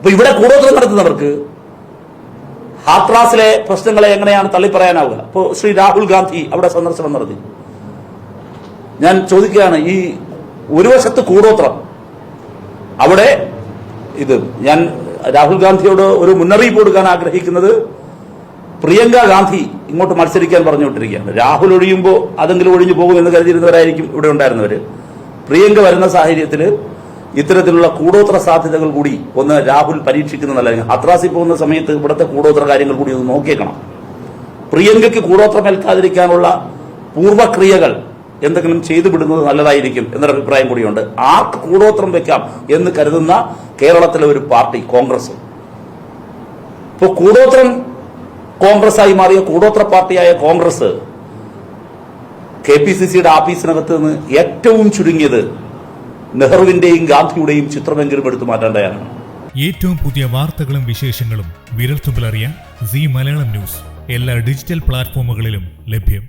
അപ്പൊ ഇവിടെ കൂടോത്രം നടത്തുന്നവർക്ക് ഹാത്രാസിലെ പ്രശ്നങ്ങളെ എങ്ങനെയാണ് തള്ളിപ്പറയാനാവുക? ഇപ്പോൾ ശ്രീ രാഹുൽ ഗാന്ധി അവിടെ സന്ദർശനം നടത്തി. ഞാൻ ചോദിക്കുകയാണ് ഈ ഒരു വശത്ത് കൂടോത്രം അവിടെ ഇത് ഞാൻ രാഹുൽ ഗാന്ധിയോട് ഒരു മുന്നറിയിപ്പ് കൊടുക്കാൻ ആഗ്രഹിക്കുന്നത് പ്രിയങ്ക ഗാന്ധി ഇങ്ങോട്ട് മത്സരിക്കാൻ പറഞ്ഞു വിട്ടിരിക്കുകയാണ് രാഹുൽ ഒഴിയുമ്പോൾ അതെങ്കിലും ഒഴിഞ്ഞു പോകുമെന്ന് കരുതിയിരുന്നവരായിരിക്കും ഇവിടെ ഉണ്ടായിരുന്നവര്. പ്രിയങ്ക വരുന്ന സാഹചര്യത്തിൽ ഇത്തരത്തിലുള്ള കൂടോത്ര സാധ്യതകൾ കൂടി ഒന്ന് രാഹുൽ പരീക്ഷിക്കുന്നത് നല്ലതായിരിക്കും ഹത്രാസിൽ പോകുന്ന സമയത്ത് ഇവിടുത്തെ കൂടോത്ര കാര്യങ്ങൾ കൂടി ഒന്ന് നോക്കിയേക്കണം. പ്രിയങ്കയ്ക്ക് കൂടോത്രം ഏൽക്കാതിരിക്കാനുള്ള പൂർവക്രിയകൾ എന്തെങ്കിലും ചെയ്തു വിടുന്നത് നല്ലതായിരിക്കും എന്നൊരു അഭിപ്രായം കൂടിയുണ്ട്. ആർക്ക് കൂടോത്രം വെക്കാം എന്ന് കരുതുന്ന കേരളത്തിലെ ഒരു പാർട്ടി കോൺഗ്രസ്. ഇപ്പോൾ കൂടോത്രം കോൺഗ്രസ് ആയി മാറിയ കൂടോത്ര പാർട്ടിയായ Congress K P C C ആഫീസിനകത്ത് നിന്ന് ഏറ്റവും ചുരുങ്ങിയത് നെഹ്റുവിന്റെയും ഗാന്ധിയുടെയും ചിത്രമെങ്കിലും എടുത്തു മാറ്റേണ്ടതാണ് ഏറ്റവും പുതിയ വാർത്തകളും വിശേഷങ്ങളും വിരൽത്തുമ്പിലറിയാൻ സി മലയാളം ന്യൂസ് എല്ലാ ഡിജിറ്റൽ പ്ലാറ്റ്ഫോമുകളിലും ലഭ്യം.